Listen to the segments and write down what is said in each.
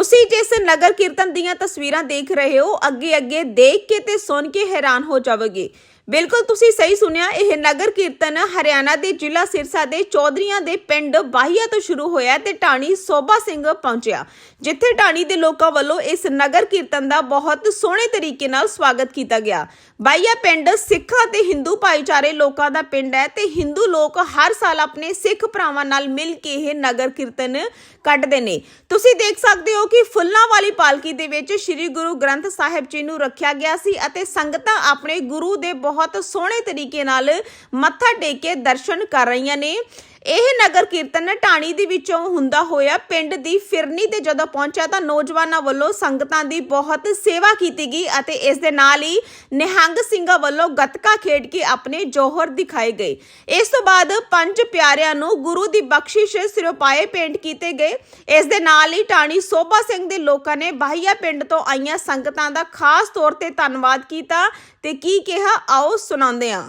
ਤੁਸੀਂ ਜਿਸ ਨਗਰ ਕੀਰਤਨ ਦੀਆਂ ਤਸਵੀਰਾਂ ਦੇਖ ਰਹੇ ਹੋ ਅੱਗੇ ਅੱਗੇ ਦੇਖ ਕੇ ਤੇ ਸੁਣ ਕੇ ਹੈਰਾਨ ਹੋ ਜਾਵੋਗੇ। ਬਿਲਕੁਲ ਤੁਸੀਂ ਸਹੀ ਸੁਣਿਆ, ਇਹ ਨਗਰ ਕੀਰਤਨ ਹਰਿਆਣਾ ਦੇ ਜ਼ਿਲ੍ਹਾ ਸਿਰਸਾ ਦੇ ਚੌਧਰੀਆਂ ਦੇ ਪਿੰਡ ਬਾਹੀਆ ਤੋਂ ਸ਼ੁਰੂ ਹੋਇਆ ਤੇ ਢਾਣੀ ਸੋਭਾ ਸਿੰਘ ਪਹੁੰਚਿਆ, ਜਿੱਥੇ ਢਾਣੀ ਦੇ ਲੋਕਾਂ ਵੱਲੋਂ ਇਸ ਨਗਰ ਕੀਰਤਨ ਦਾ ਬਹੁਤ ਸੋਹਣੇ ਤਰੀਕੇ ਨਾਲ ਸਵਾਗਤ ਕੀਤਾ ਗਿਆ। ਬਾਹੀਆ ਪਿੰਡ ਸਿੱਖਾਂ ਤੇ ਹਿੰਦੂ ਭਾਈਚਾਰੇ ਲੋਕਾਂ ਦਾ ਪਿੰਡ ਹੈ ਤੇ ਹਿੰਦੂ ਲੋਕ ਹਰ ਸਾਲ ਆਪਣੇ ਸਿੱਖ ਭਰਾਵਾਂ ਨਾਲ ਮਿਲ ਕੇ ਇਹ ਨਗਰ ਕੀਰਤਨ ਕੱਢਦੇ ਨੇ। ਤੁਸੀਂ ਦੇਖ ਸਕਦੇ ਹੋ ਕਿ ਫੁੱਲਾਂ ਵਾਲੀ ਪਾਲਕੀ ਦੇ ਵਿੱਚ ਸ੍ਰੀ ਗੁਰੂ ਗ੍ਰੰਥ ਸਾਹਿਬ ਜੀ ਨੂੰ ਰੱਖਿਆ ਗਿਆ ਸੀ ਅਤੇ ਸੰਗਤਾਂ ਆਪਣੇ ਗੁਰੂ ਦੇ ਬਹੁਤ ਬਹੁਤ ਸੋਹਣੇ ਤਰੀਕੇ ਨਾਲ ਮੱਥਾ ਟੇਕ ਕੇ ਦਰਸ਼ਨ ਕਰ ਰਹੀਆਂ ਨੇ। ਇਹ ਨਗਰ ਕੀਰਤਨ ਢਾਣੀ ਦੇ ਵਿੱਚੋਂ ਹੁੰਦਾ ਹੋਇਆ ਪਿੰਡ ਦੀ ਫਿਰਨੀ ਤੇ ਜਦੋਂ ਪਹੁੰਚਿਆ ਤਾਂ ਨੌਜਵਾਨਾਂ ਵੱਲੋਂ ਸੰਗਤਾਂ ਦੀ ਬਹੁਤ ਸੇਵਾ ਕੀਤੀ ਗਈ ਅਤੇ ਇਸ ਦੇ ਨਾਲ ਹੀ ਨਿਹੰਗ ਸਿੰਘਾਂ ਵੱਲੋਂ ਗੱਤਕਾ ਖੇਡ ਕੇ ਆਪਣੇ ਜੋਹਰ ਦਿਖਾਏ ਗਏ। ਇਸ ਤੋਂ ਬਾਅਦ ਪੰਜ ਪਿਆਰਿਆਂ ਨੂੰ ਗੁਰੂ ਦੀ ਬਖਸ਼ਿਸ਼ ਸਿਰੋਪਾਏ ਪੇਂਟ ਕੀਤੇ ਗਏ। ਇਸ ਦੇ ਨਾਲ ਹੀ ਢਾਣੀ ਸੋਭਾ ਸਿੰਘ ਦੇ ਲੋਕਾਂ ਨੇ ਬਾਹੀਆ ਪਿੰਡ ਤੋਂ ਆਈਆਂ ਸੰਗਤਾਂ ਦਾ ਖਾਸ ਤੌਰ ਤੇ ਧੰਨਵਾਦ ਕੀਤਾ ਤੇ ਕੀ ਕਿਹਾ ਆਓ ਸੁਣਾਉਂਦੇ ਹਾਂ।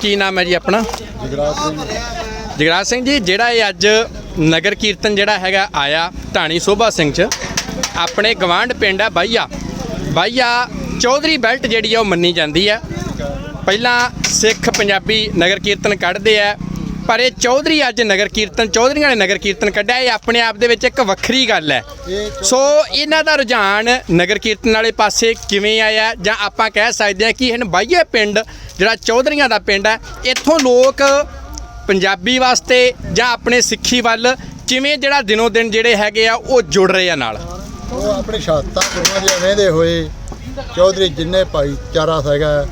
ਕੀ ਨਾਮ ਹੈ ਜੀ ਆਪਣਾ? ਜਗਰਾਜ ਸਿੰਘ। ਜਗਰਾਜ ਸਿੰਘ ਜੀ, ਜਿਹੜਾ ਇਹ ਅੱਜ ਨਗਰ ਕੀਰਤਨ ਜਿਹੜਾ ਹੈਗਾ ਆਇਆ ਢਾਣੀ ਸੋਭਾ ਸਿੰਘ ਚ, ਆਪਣੇ ਗਵਾਂਢ ਪਿੰਡ ਹੈ ਬਾਈਆ। ਬਾਈਆ ਚੌਧਰੀ ਬੈਲਟ ਜਿਹੜੀ ਆ ਉਹ ਮੰਨੀ ਜਾਂਦੀ ਹੈ ਪਹਿਲਾਂ ਸਿੱਖ ਪੰਜਾਬੀ ਨਗਰ ਕੀਰਤਨ ਕੱਢਦੇ ਆ, ਪਰ ਇਹ ਚੌਧਰੀ ਅੱਜ ਨਗਰ ਕੀਰਤਨ, ਚੌਧਰੀਆਂ ਨੇ ਨਗਰ ਕੀਰਤਨ ਕੱਢਿਆ, ਇਹ ਆਪਣੇ ਆਪ ਦੇ ਵਿੱਚ ਇੱਕ ਵੱਖਰੀ ਗੱਲ ਹੈ। ਸੋ ਇਹਨਾਂ ਦਾ ਰੁਝਾਨ ਨਗਰ ਕੀਰਤਨ ਵਾਲੇ ਪਾਸੇ ਕਿਵੇਂ ਆਇਆ, ਜਾਂ ਆਪਾਂ ਕਹਿ ਸਕਦੇ ਹਾਂ ਕਿ ਇਹਨ ਬਾਈਏ ਪਿੰਡ, ਜਿਹੜਾ ਚੌਧਰੀਆਂ ਦਾ ਪਿੰਡ ਹੈ, ਇੱਥੋਂ ਲੋਕ ਪੰਜਾਬੀ ਵਾਸਤੇ ਜਾਂ ਆਪਣੇ ਸਿੱਖੀ ਵੱਲ ਕਿਵੇਂ ਜਿਹੜਾ ਦਿਨੋ ਦਿਨ ਜਿਹੜੇ ਹੈਗੇ ਆ ਉਹ ਜੁੜ ਰਹੇ ਆ ਨਾਲ? ਉਹ ਆਪਣੀ ਸ਼ਹਾਦਤਾਂ ਗੁਰੂਆਂ ਦੀਆਂ ਵਹਿੰਦੇ ਹੋਏ ਚੌਧਰੀ ਜਿੰਨੇ ਭਾਈਚਾਰਾ ਹੈਗਾ,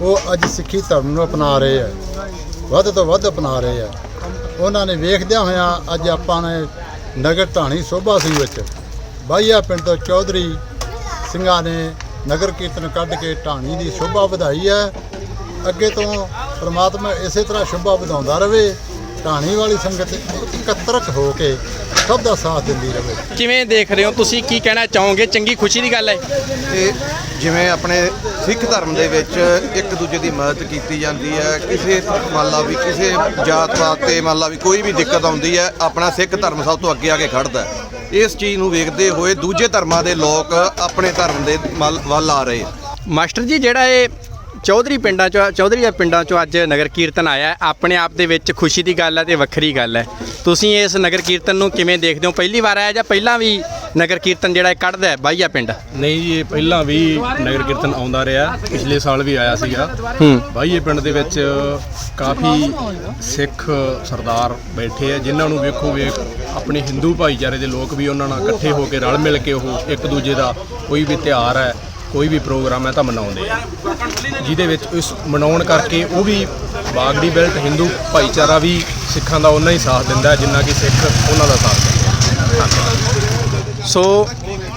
ਉਹ ਅੱਜ ਸਿੱਖੀ ਧਰਮ ਨੂੰ ਅਪਣਾ ਰਹੇ ਆ। ਵੱਧ ਤੋਂ ਵੱਧ ਅਪਣਾ ਰਹੇ ਆ। ਉਹਨਾਂ ਨੇ ਵੇਖਦਿਆਂ ਹੋਇਆਂ ਅੱਜ ਆਪਾਂ ਨੇ ਨਗਰ ਢਾਣੀ ਸੋਭਾ ਸਿੰਘ ਵਿੱਚ ਬਾਈਆ ਪਿੰਡ ਤੋਂ ਚੌਧਰੀ ਸਿੰਘਾਂ ਨੇ ਨਗਰ ਕੀਰਤਨ ਕੱਢ ਕੇ ਢਾਣੀ ਦੀ ਸ਼ੋਭਾ ਵਧਾਈ ਹੈ ਅੱਗੇ ਤੋਂ ਪ੍ਰਮਾਤਮਾ ਇਸੇ ਤਰ੍ਹਾਂ ਸ਼ੋਭਾ ਵਧਾਉਂਦਾ ਰਵੇ ਢਾਣੀ ਵਾਲੀ ਸੰਗਤ ਇਕੱਤਰਕ ਹੋ ਕੇ ਸਭ ਦਾ ਸਾਥ ਦਿੰਦੀ ਰਵੇ। ਕਿਵੇਂ ਦੇਖ ਰਹੇ ਹੋ? ਤੁਸੀਂ ਕੀ ਕਹਿਣਾ ਚਾਹੋਗੇ? ਚੰਗੀ ਖੁਸ਼ੀ ਦੀ ਗੱਲ ਹੈ। ਤੇ ਜਿਵੇਂ ਆਪਣੇ ਸਿੱਖ ਧਰਮ ਦੇ ਵਿੱਚ ਇੱਕ ਦੂਜੇ ਦੀ ਮਦਦ ਕੀਤੀ ਜਾਂਦੀ ਹੈ ਕਿਸੇ ਮੰਨ ਲਾ ਵੀ ਕਿਸੇ ਜਾਤ ਪਾਤ ਤੇ ਮੰਨ ਲਾ ਵੀ ਕੋਈ ਵੀ ਦਿੱਕਤ ਆਉਂਦੀ ਹੈ ਆਪਣਾ ਸਿੱਖ ਧਰਮ ਸਭ ਤੋਂ ਅੱਗੇ ਆ ਕੇ ਖੜਦਾ ਹੈ। ਇਸ ਚੀਜ਼ ਨੂੰ ਵੇਖਦੇ ਹੋਏ ਦੂਜੇ ਧਰਮਾਂ ਦੇ ਲੋਕ ਆਪਣੇ ਧਰਮ ਦੇ ਮਲ- ਵੱਲ ਆ ਰਹੇ। ਮਾਸਟਰ ਜੀ ਜਿਹੜਾ ਇਹ ਚੌਧਰੀ ਪਿੰਡਾਂ ਚੋਂ ਚੌਧਰੀ ਦੇ ਪਿੰਡਾਂ ਚੋਂ ਅੱਜ ਨਗਰ ਕੀਰਤਨ ਆਇਆ ਆਪਣੇ ਆਪ ਦੇ ਵਿੱਚ ਖੁਸ਼ੀ ਦੀ ਗੱਲ ਹੈ ਤੇ ਵੱਖਰੀ ਗੱਲ ਹੈ। ਤੁਸੀਂ ਇਸ ਨਗਰ ਕੀਰਤਨ ਨੂੰ ਕਿਵੇਂ ਦੇਖਦੇ ਹੋ? ਪਹਿਲੀ ਵਾਰ ਆਇਆ ਜਾਂ ਪਹਿਲਾਂ ਵੀ ਨਗਰ ਕੀਰਤਨ ਜਿਹੜਾ ਇਹ ਕੱਢਦਾ ਹੈ ਬਾਈਆ ਪਿੰਡ? ਨਹੀਂ ਜੀ ਇਹ ਪਹਿਲਾਂ ਵੀ ਨਗਰ ਕੀਰਤਨ ਆਉਂਦਾ ਰਿਹਾ। ਪਿਛਲੇ ਸਾਲ ਵੀ ਆਇਆ ਸੀਗਾ। ਹੂੰ। ਬਾਈਏ ਪਿੰਡ ਦੇ ਵਿੱਚ ਕਾਫੀ ਸਿੱਖ ਸਰਦਾਰ ਬੈਠੇ ਆ ਜਿਨ੍ਹਾਂ ਨੂੰ ਵੇਖੋ ਵੇਖ ਆਪਣੇ ਹਿੰਦੂ ਭਾਈਚਾਰੇ ਦੇ ਲੋਕ ਵੀ ਉਹਨਾਂ ਨਾਲ ਇਕੱਠੇ ਹੋ ਕੇ ਰਲ ਮਿਲ ਕੇ ਉਹ ਇੱਕ ਦੂਜੇ ਦਾ ਕੋਈ ਵੀ ਤਿਉਹਾਰ ਹੈ। ਕੋਈ ਵੀ ਪ੍ਰੋਗਰਾਮ ਹੈ ਤਾਂ ਮਨਾਉਂਦੇ ਆ। ਜਿਹਦੇ ਵਿੱਚ ਇਸ ਮਨਾਉਣ ਕਰਕੇ ਉਹ ਵੀ ਬਾਗੜੀ ਬੈਲਟ ਹਿੰਦੂ ਭਾਈਚਾਰਾ ਵੀ ਸਿੱਖਾਂ ਦਾ ਉਹਨਾਂ ਹੀ ਸਾਥ ਦਿੰਦਾ ਹੈ ਜਿੰਨਾ ਕਿ ਸਿੱਖ ਉਹਨਾਂ ਦਾ ਸਾਥ ਦਿੰਦੇ ਆ ਸੋ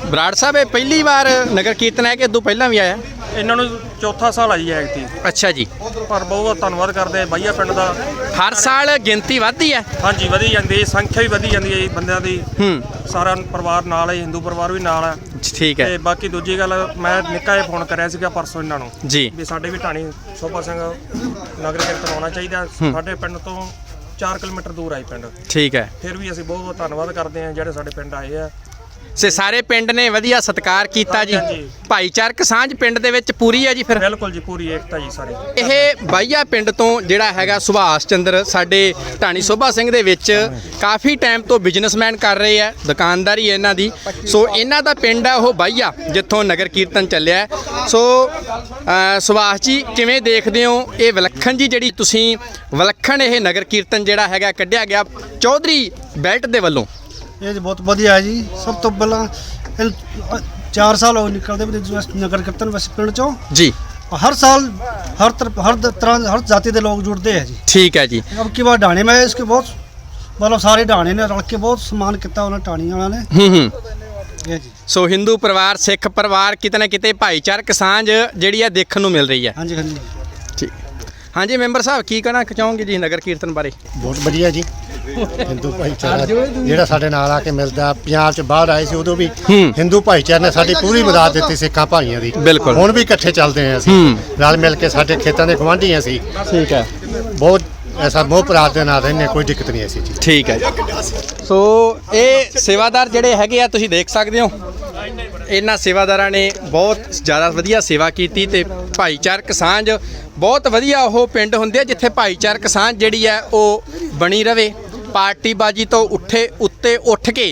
ਬਰਾੜ ਸਾਹਿਬ ਇਹ ਪਹਿਲੀ ਵਾਰ ਨਗਰ ਕੀਰਤਨ ਹੈ ਕਿ ਇਦੋਂ ਪਹਿਲਾਂ ਵੀ ਆਇਆ? ਇਹਨਾਂ ਨੂੰ ਚੌਥਾ ਸਾਲ ਆ ਜੀ ਐਗਤੀ ਅੱਛਾ ਜੀ। ਪਰ ਬਹੁਤ ਧੰਨਵਾਦ ਕਰਦੇ ਆ ਬਾਈਆ ਪਿੰਡ ਦਾ। ਹਰ ਸਾਲ ਗਿਣਤੀ ਵੱਧਦੀ ਹੈ? ਹਾਂਜੀ ਵਧੀ ਜਾਂਦੀ ਹੈ ਸੰਖਿਆ ਵੀ ਵਧੀ ਜਾਂਦੀ ਹੈ ਜੀ ਬੰਦਿਆਂ ਦੀ। ਹੂੰ। ਸਾਰਾ ਪਰਿਵਾਰ ਨਾਲ ਹੈ ਹਿੰਦੂ ਪਰਿਵਾਰ ਵੀ ਨਾਲ ਹੈ। ਠੀਕ ਤੇ ਹੈ ਬਾਕੀ ਦੂਜੀ ਗੱਲ ਮੈਂ ਨਿੱਕਾ ਜਿਹਾ ਫੋਨ ਕਰਿਆ ਸੀਗਾ ਪਰਸੋਂ ਇਹਨਾਂ ਨੂੰ। ਜੀ। ਵੀ ਸਾਡੇ ਵੀ ਢਾਣੀ ਸੋਭਾ ਸਿੰਘ ਨਗਰ ਕੀਰਤਨ ਆਉਣਾ ਚਾਹੀਦਾ। ਸਾਡੇ ਪਿੰਡ ਤੋਂ 4 ਕਿਲੋਮੀਟਰ ਦੂਰ ਆਈ ਪਿੰਡ। ਠੀਕ ਹੈ। ਫਿਰ ਵੀ ਅਸੀਂ ਬਹੁਤ ਬਹੁਤ ਧੰਨਵਾਦ ਕਰਦੇ ਹਾਂ ਜਿਹੜੇ ਸਾਡੇ ਪਿੰਡ ਆਏ ਆ। ਸੇ ਸਾਰੇ ਪਿੰਡ ਨੇ ਵਧੀਆ ਸਤਿਕਾਰ ਕੀਤਾ ਜੀ। ਹਾਂਜੀ। ਭਾਈਚਾਰਕ ਸਾਂਝ ਪਿੰਡ ਦੇ ਵਿੱਚ ਪੂਰੀ ਹੈ ਜੀ ਫਿਰ? ਬਿਲਕੁਲ ਜੀ ਪੂਰੀ ਏਕਤਾ ਜੀ ਸਾਰੀ। ਇਹ ਬਾਈਆ ਪਿੰਡ ਤੋਂ ਜਿਹੜਾ ਹੈਗਾ ਸੁਭਾਸ਼ ਚੰਦਰ ਸਾਡੇ ਢਾਣੀ ਸੋਭਾ ਸਿੰਘ ਦੇ ਵਿੱਚ ਕਾਫੀ ਟਾਈਮ ਤੋਂ ਬਿਜ਼ਨਸਮੈਨ ਕਰ ਰਹੇ ਆ ਦੁਕਾਨਦਾਰੀ ਹੈ ਇਹਨਾਂ ਦੀ। ਸੋ ਇਹਨਾਂ ਦਾ ਪਿੰਡ ਹੈ ਉਹ ਬਾਈਆ ਜਿੱਥੋਂ ਨਗਰ ਕੀਰਤਨ ਚੱਲਿਆ ਹੈ। ਸੋ ਅ, ਸੁਭਾਸ਼ ਜੀ ਕਿਵੇਂ ਦੇਖਦੇ ਹੋ ਇਹ ਵਿਲੱਖਣ ਜੀ ਜਿਹੜੀ ਤੁਸੀਂ ਵਿਲੱਖਣ ਇਹ ਨਗਰ ਕੀਰਤਨ ਜਿਹੜਾ ਹੈਗਾ ਕੱਢਿਆ ਗਿਆ ਚੌਧਰੀ ਬੈਲਟ ਦੇ ਵੱਲੋਂ? ਇਹ ਜੀ ਬਹੁਤ ਵਧੀਆ ਹੈ ਜੀ। ਸਭ ਤੋਂ ਪਹਿਲਾਂ 4 ਸਾਲ ਹੋ ਨਿਕਲਦੇ ਵੀ ਨਗਰ ਕੀਰਤਨ ਵਸ ਪਿੰਡ ਚੋਂ। ਜੀ। ਹਰ ਸਾਲ ਹਰ ਤਰ ਹਰ ਤਰ੍ਹਾਂ ਹਰ ਜਾਤੀ ਦੇ ਲੋਕ ਜੁੜਦੇ ਹੈ ਜੀ। ਠੀਕ ਹੈ ਜੀ। ਅਬ ਕੀ ਵਾਰ ਢਾਣੇ ਮੈਂ ਇਸਕੇ ਬਹੁਤ ਮਤਲਬ ਸਾਰੇ ਢਾਣੇ ਨੇ ਰਲ ਕੇ ਬਹੁਤ ਸਨਮਾਨ ਕੀਤਾ ਉਹਨਾਂ ਢਾਣੀ ਵਾਲਿਆਂ ਨੇ। ਹੂੰ ਹੂੰ। ਸੋ ਹਿੰਦੂ ਪਰਿਵਾਰ ਸਿੱਖ ਪਰਿਵਾਰ ਕਿਤੇ ਨਾ ਕਿਤੇ ਭਾਈਚਾਰਕ ਸਾਂਝ ਜਿਹੜੀ ਆ ਦੇਖਣ ਨੂੰ ਮਿਲ ਰਹੀ ਹੈ। ਹਾਂਜੀ ਹਾਂਜੀ। ਠੀਕ। ਹਾਂਜੀ ਮੈਂਬਰ ਸਾਹਿਬ ਕੀ ਕਹਿਣਾ ਚਾਹੋਗੇ ਜੀ ਨਗਰ ਕੀਰਤਨ ਬਾਰੇ? ਬਹੁਤ ਵਧੀਆ ਜੀ। ਹਿੰਦੂ ਭਾਈਚਾਰਾ ਜਿਹੜਾ ਸਾਡੇ ਨਾਲ ਆ ਕੇ ਮਿਲਦਾ ਪੰਜਾਬ ਚ ਬਾਹਰ ਆਏ ਸੀ ਉਦੋਂ ਵੀ। ਹਿੰਦੂ ਭਾਈਚਾਰੇ ਨੇ ਸਾਡੀ ਪੂਰੀ ਮਦਦ ਦਿੱਤੀ ਸਿੱਖਾਂ ਭਾਈਆਂ ਦੀ। ਬਿਲਕੁਲ। ਹੁਣ ਵੀ ਇਕੱਠੇ ਚੱਲਦੇ ਆ ਅਸੀਂ। ਰਲ ਮਿਲ ਕੇ ਸਾਡੇ ਖੇਤਾਂ ਦੇ ਗਵਾਂਢੀ ਅਸੀਂ। ਠੀਕ ਹੈ। ਬਹੁਤ ਐਸਾ ਮੋਹ ਪਿਆਰ ਦੇ ਨਾਲ ਰਹਿੰਦੇ ਕੋਈ ਦਿੱਕਤ ਨਹੀਂ ਐਸੀ ਚੀਜ਼ ਠੀਕ ਹੈ ਸੋ ਇਹ ਸੇਵਾਦਾਰ ਜਿਹੜੇ ਹੈਗੇ ਆ ਤੁਸੀਂ ਦੇਖ ਸਕਦੇ ਹੋ। ਇਹਨਾਂ ਸੇਵਾਦਾਰਾਂ ਨੇ ਬਹੁਤ ਜ਼ਿਆਦਾ ਵਧੀਆ ਸੇਵਾ ਕੀਤੀ ਤੇ ਭਾਈਚਾਰਕ ਸਾਂਝ ਬਹੁਤ ਵਧੀਆ ਉਹ ਪਿੰਡ ਹੁੰਦੇ ਆ ਜਿੱਥੇ ਭਾਈਚਾਰਕ ਸਾਂਝ ਜਿਹੜੀ ਹੈ ਉਹ ਬਣੀ ਰਵੇ। ਪਾਰਟੀਬਾਜੀ ਤੋਂ ਉੱਠੇ ਉੱਤੇ ਉੱਠ ਕੇ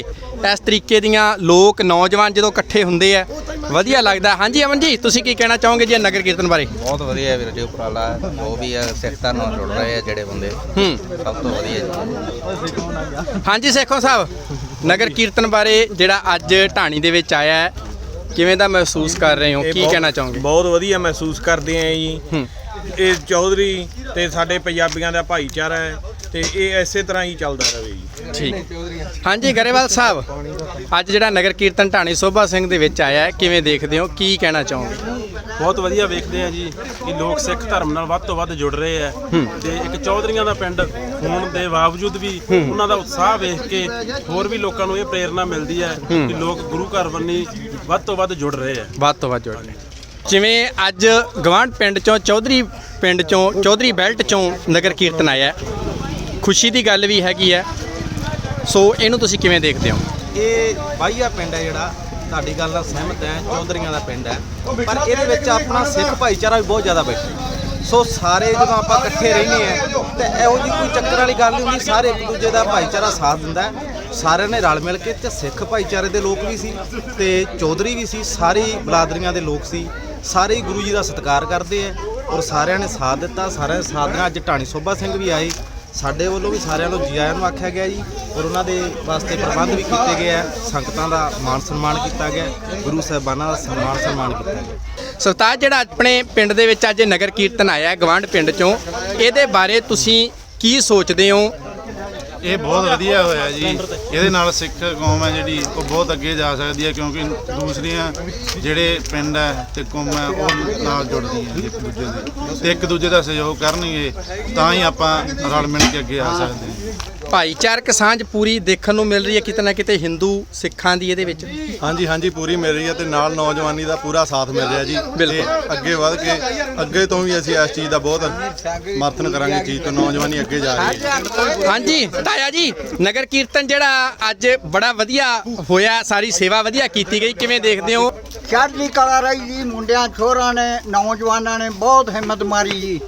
ਇਸ ਤਰੀਕੇ ਦੀਆਂ ਲੋਕ ਨੌਜਵਾਨ ਜਦੋਂ ਇਕੱਠੇ ਹੁੰਦੇ ਆ ਵਧੀਆ ਲੱਗਦਾ। ਹਾਂਜੀ ਅਮਨ ਜੀ ਤੁਸੀਂ ਕੀ ਕਹਿਣਾ ਚਾਹੋਗੇ ਜੀ ਨਗਰ ਕੀਰਤਨ ਬਾਰੇ? ਬਹੁਤ ਵਧੀਆ ਵੀਰ ਜੀ ਉਪਰਾਲਾ ਹੈ। ਜੋ ਵੀ ਹੈ ਸਿੱਖਤਾ ਨਾਲ ਜੁੜ ਰਹੇ ਆ ਜਿਹੜੇ ਬੰਦੇ। ਹੂੰ। ਸਭ ਤੋਂ ਵਧੀਆ ਜੀ। ਹਾਂਜੀ ਸੇਖੋ ਸਾਹਿਬ ਨਗਰ ਕੀਰਤਨ ਬਾਰੇ ਜਿਹੜਾ ਅੱਜ ਢਾਣੀ ਦੇ ਵਿੱਚ ਆਇਆ ਹੈ ਕਿਵੇਂ ਦਾ ਮਹਿਸੂਸ ਕਰ ਰਹੇ ਹੋ? ਕੀ ਕਹਿਣਾ ਚਾਹੋਗੇ? ਬਹੁਤ ਵਧੀਆ ਮਹਿਸੂਸ ਕਰਦੇ ਆ ਜੀ। ਹੂੰ। ਇਹ ਚੌਧਰੀ ਤੇ ਸਾਡੇ ਪੰਜਾਬੀਆਂ ਦਾ ਭਾਈਚਾਰਾ ਹੈ। ਤੇ ਇਹ ਐਸੇ ਤਰ੍ਹਾਂ ਹੀ ਚੱਲਦਾ ਰਹੇ ਜੀ। ਠੀਕ। ਹਾਂਜੀ ਗਰੇਵਾਲ ਸਾਹਿਬ ਅੱਜ ਜਿਹੜਾ ਨਗਰ ਕੀਰਤਨ ਢਾਣੀ ਸੋਭਾ ਸਿੰਘ ਦੇ ਵਿੱਚ ਆਇਆ ਹੈ ਕਿਵੇਂ ਦੇਖਦੇ ਹੋ? ਕੀ ਕਹਿਣਾ ਚਾਹੋਗੇ? ਬਹੁਤ ਵਧੀਆ ਵੇਖਦੇ ਆ ਜੀ ਕਿ ਲੋਕ ਸਿੱਖ ਧਰਮ ਨਾਲ ਵੱਧ ਤੋਂ ਵੱਧ ਜੁੜ ਰਹੇ ਆ। ਤੇ ਇੱਕ ਚੌਧਰੀਆਂ ਦਾ ਪਿੰਡ ਹੋਣ ਦੇ ਬਾਵਜੂਦ ਵੀ ਉਹਨਾਂ ਦਾ ਉਤਸ਼ਾਹ ਵੇਖ ਕੇ ਹੋਰ ਵੀ ਲੋਕਾਂ ਨੂੰ ਇਹ ਪ੍ਰੇਰਣਾ ਮਿਲਦੀ ਹੈ ਕਿ ਲੋਕ ਗੁਰੂ ਘਰ ਬੰਨੀ ਵੱਧ ਤੋਂ ਵੱਧ ਜੁੜ ਰਹੇ ਆ। ਵੱਧ ਤੋਂ ਵੱਧ ਜੁੜਨੇ ਜਿਵੇਂ ਅੱਜ ਗਵਾਂਢ ਪਿੰਡ ਚੋਂ ਚੌਧਰੀ ਪਿੰਡ ਚੋਂ ਚੌਧਰੀ ਬੈਲਟ ਚੋਂ ਨਗਰ ਕੀਰਤਨ ਆਇਆ ਹੈ। ਖੁਸ਼ੀ ਦੀ ਗੱਲ ਵੀ ਹੈਗੀ ਹੈ। ਸੋ ਇਹਨੂੰ ਤੁਸੀਂ ਕਿਵੇਂ ਦੇਖਦੇ ਹੋ? ਇਹ ਬਾਈਆ ਪਿੰਡ ਹੈ ਜਿਹੜਾ, ਤੁਹਾਡੀ ਗੱਲ ਨਾਲ ਸਹਿਮਤ ਹੈ, ਚੌਧਰੀਆਂ ਦਾ ਪਿੰਡ ਹੈ। ਪਰ ਇਹਦੇ ਵਿੱਚ ਆਪਣਾ ਸਿੱਖ ਭਾਈਚਾਰਾ ਵੀ ਬਹੁਤ ਜ਼ਿਆਦਾ ਬੈਠਾ ਸੋ ਸਾਰੇ ਜਦੋਂ ਆਪਾਂ ਇਕੱਠੇ ਰਹਿੰਦੇ ਆ ਤੇ ਇਹੋ ਜੀ ਕੋਈ ਚੱਕਰ ਵਾਲੀ ਗੱਲ ਨਹੀਂ ਹੁੰਦੀ, ਸਾਰੇ ਇੱਕ ਦੂਜੇ ਦਾ ਭਾਈਚਾਰਾ ਸਾਥ ਦਿੰਦਾ ਸਾਰਿਆਂ ਨੇ ਰਲ ਮਿਲ ਕੇ, ਤੇ ਸਿੱਖ ਭਾਈਚਾਰੇ ਦੇ ਲੋਕ ਵੀ ਸੀ, ਤੇ ਚੌਧਰੀ ਵੀ ਸੀ, ਸਾਰੀ ਬਲਾਦਰੀਆਂ ਦੇ ਲੋਕ ਸੀ। ਸਾਰੇ ਹੀ ਗੁਰੂ ਜੀ ਦਾ ਸਤਿਕਾਰ ਕਰਦੇ ਆ ਔਰ ਸਾਰਿਆਂ ਨੇ ਸਾਥ ਦਿੱਤਾ, ਸਾਰਿਆਂ ਦੇ ਸਾਥ ਨਾਲ ਅੱਜ ਢਾਣੀ ਸੋਭਾ ਸਿੰਘ ਵੀ ਆਏ। ਸਾਡੇ ਵੱਲੋਂ ਵੀ ਸਾਰਿਆਂ ਨੂੰ ਜੀ ਆਇਆਂ ਨੂੰ ਆਖਿਆ ਗਿਆ ਜੀ ਔਰ ਉਹਨਾਂ ਦੇ ਵਾਸਤੇ ਪ੍ਰਬੰਧ ਵੀ ਕੀਤੇ ਗਏ ਆ। ਸੰਗਤਾਂ ਦਾ ਮਾਨ ਸਨਮਾਨ ਕੀਤਾ ਗਿਆ, ਗੁਰੂ ਸਾਹਿਬਾਨਾਂ ਦਾ ਸਨਮਾਨ ਸਨਮਾਨ ਕੀਤਾ ਗਿਆ। ਸਰਤਾਜ ਜਿਹੜਾ ਆਪਣੇ ਪਿੰਡ ਦੇ ਵਿੱਚ ਅੱਜ ਨਗਰ ਕੀਰਤਨ ਆਇਆ ਹੈ, ਗਵਾਂਢ ਪਿੰਡ ਚੋਂ, ਇਹਦੇ ਬਾਰੇ ਤੁਸੀਂ ਕੀ ਸੋਚਦੇ ਹੋ? ਇਹ ਬਹੁਤ ਵਧੀਆ ਹੋਇਆ ਜੀ। ਇਹਦੇ ਨਾਲ ਸਿੱਖ ਕੌਮ ਹੈ ਜਿਹੜੀ, ਉਹ ਬਹੁਤ ਅੱਗੇ ਜਾ ਸਕਦੀ ਹੈ ਕਿਉਂਕਿ ਦੂਸਰੀਆਂ ਜਿਹੜੇ ਪਿੰਡ ਹੈ ਤੇ ਕੌਮ ਹੈ, ਉਹ ਨਾਲ ਜੁੜਦੀਆਂ ਇੱਕ ਦੂਜੇ ਦੇ ਤੇ ਇੱਕ ਦੂਜੇ ਦਾ ਸਹਿਯੋਗ ਕਰਨਗੇ, ਤਾਂ ਹੀ ਆਪਾਂ ਰਲ ਮਿਲ ਕੇ ਅੱਗੇ ਆ ਸਕਦੇ ਹਾਂ। ਭਾਈਚਾਰਕ ਸਾਂਝ ਪੂਰੀ ਦੇਖਣ ਨੂੰ ਮਿਲ ਰਹੀ ਹੈ ਕਿਤੇ ਨਾ ਕਿਤੇ ਹਿੰਦੂ ਸਿੱਖਾਂ ਦੀ ਇਹਦੇ ਵਿੱਚ। ਹਾਂਜੀ ਹਾਂਜੀ ਪੂਰੀ ਮਿਲ ਰਹੀ ਹੈ ਤੇ ਨਾਲ ਨੌਜਵਾਨੀ ਦਾ ਪੂਰਾ ਸਾਥ ਮਿਲ ਰਿਹਾ ਜੀ। ਬਿਲਕੁਲ। ਤੇ ਅੱਗੇ ਵਧ ਕੇ ਅੱਗੇ ਤੋਂ ਵੀ ਅਸੀਂ ਇਸ ਚੀਜ਼ ਦਾ ਬਹੁਤ ਸਮਰਥਨ ਕਰਾਂਗੇ ਚੀਜ਼ ਤੋਂ ਨੌਜਵਾਨੀ ਅੱਗੇ ਜਾ ਰਹੀ ਹੈ। ਹਾਂਜੀ ਤਾਇਆ ਜੀ ਨਗਰ ਕੀਰਤਨ ਜਿਹੜਾ ਅੱਜ ਬੜਾ ਵਧੀਆ ਹੋਇਆ ਸਾਰੀ ਸੇਵਾ ਵਧੀਆ ਕੀਤੀ ਗਈ ਕਿਵੇਂ ਦੇਖਦੇ ਹੋ? ਚੜ੍ਹਦੀ ਕਲਾ ਰਹੀ ਜੀ ਮੁੰਡਿਆਂ ਛੋਰਾਂ ਨੇ ਨੌਜਵਾਨਾਂ ਨੇ ਬਹੁਤ ਹਿੰਮਤ ਮਾਰੀ ਜੀ।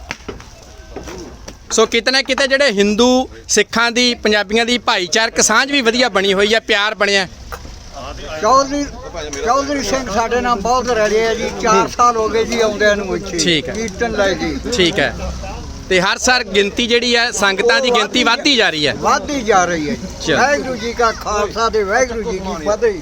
ਸੋ ਕਿਤੇ ਨਾ ਕਿਤੇ ਜਿਹੜੇ ਹਿੰਦੂ ਸਿੱਖਾਂ ਦੀ ਪੰਜਾਬੀਆਂ ਦੀ ਭਾਈਚਾਰਕ ਸਾਂਝ ਵੀ ਵਧੀਆ ਬਣੀ ਹੋਈ ਹੈ ਪਿਆਰ ਬਣਿਆ। ਚੌਧਰੀ ਚੌਧਰੀ ਸਿੰਘ ਸਾਡੇ ਨਾਲ ਬਹੁਤ ਰਲੇ ਆ ਜੀ 4 ਸਾਲ ਹੋ ਗਏ ਜੀ ਆਉਂਦਿਆਂ ਨੂੰ ਇੱਥੇ। ਠੀਕ ਹੈ। ਕੀਰਤਨ ਲੈ ਕੇ। ਠੀਕ ਹੈ। ਤੇ ਹਰ ਸਾਲ ਗਿਣਤੀ ਜਿਹੜੀ ਹੈ ਸੰਗਤਾਂ ਦੀ ਗਿਣਤੀ ਵੱਧਦੀ ਜਾ ਰਹੀ ਹੈ। ਵੱਧਦੀ ਜਾ ਰਹੀ ਹੈ ਜੀ। ਚਲੋ। ਵਾਹਿਗੁਰੂ ਜੀ ਕਾ ਖਾਲਸਾ ਤੇ ਵਾਹਿਗੁਰੂ ਜੀ ਕੀ ਫਤਿਹ।